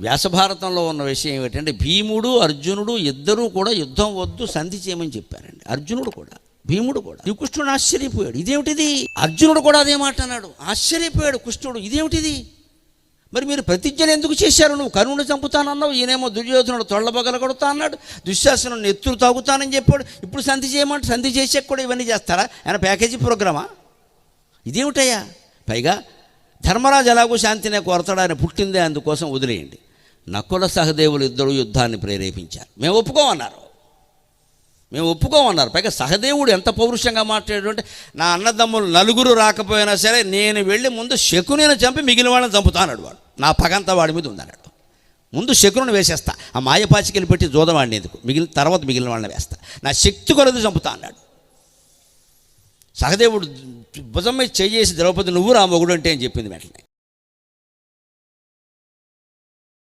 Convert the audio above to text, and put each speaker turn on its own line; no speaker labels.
వ్యాసభారతంలో ఉన్న విషయం ఏమిటంటే భీముడు అర్జునుడు ఇద్దరూ కూడా యుద్ధం వద్దు సంధి చేయమని చెప్పారండి. అర్జునుడు కూడా భీముడు కూడా. శ్రీకృష్ణుడు ఆశ్చర్యపోయాడు. ఇదేమిటిది? అర్జునుడు కూడా అదే మాట అన్నాడు. ఆశ్చర్యపోయాడు కృష్ణుడు. ఇదేమిటిది? మరి మీరు ప్రతిజ్ఞలు ఎందుకు చేశారు? నువ్వు కరుణుడు చంపుతానన్నావు ఈయనేమో దుర్యోధనుడు తొళ్ళబగల కొడుతా అన్నాడు దుశ్శాసనుడు ఎత్తులు తాగుతానని చెప్పాడు. ఇప్పుడు సంధి చేయమంటే సంధి చేసాక కూడా ఇవన్నీ చేస్తారా? ఆయన ప్యాకేజీ ప్రోగ్రామా? ఇదేమిటయ్యా? పైగా ధర్మరాజు ఎలాగో శాంతినే కోరతాడు ఆయన పుట్టిందే అందుకోసం వదిలేయండి. నకుల సహదేవులు ఇద్దరు యుద్ధాన్ని ప్రేరేపించారు. మేము ఒప్పుకోమన్నారు. మేము ఒప్పుకోమన్నారు. పైగా సహదేవుడు ఎంత పౌరుషంగా మాట్లాడాడు నా అన్నదమ్ములు నలుగురు రాకపోయినా సరే నేను వెళ్ళి ముందు శకునిని చంపి మిగిలిన వాళ్ళని చంపుతానడు వాడు. నా పగంతా వాడి మీద ఉందన్నాడు. ముందు శకుని వేసేస్తా. ఆ మాయపాచికలు పెట్టి జోదవాడిని ఎందుకు మిగిలిన తర్వాత మిగిలిన వాళ్ళని వేస్తా. నా శక్తి కొలది చంపుతా అన్నాడు. సహదేవుడు భుజం మీద చేసి ద్రౌపది నువ్వు రా మొగుడు అంటే అని చెప్పింది వెంటనే.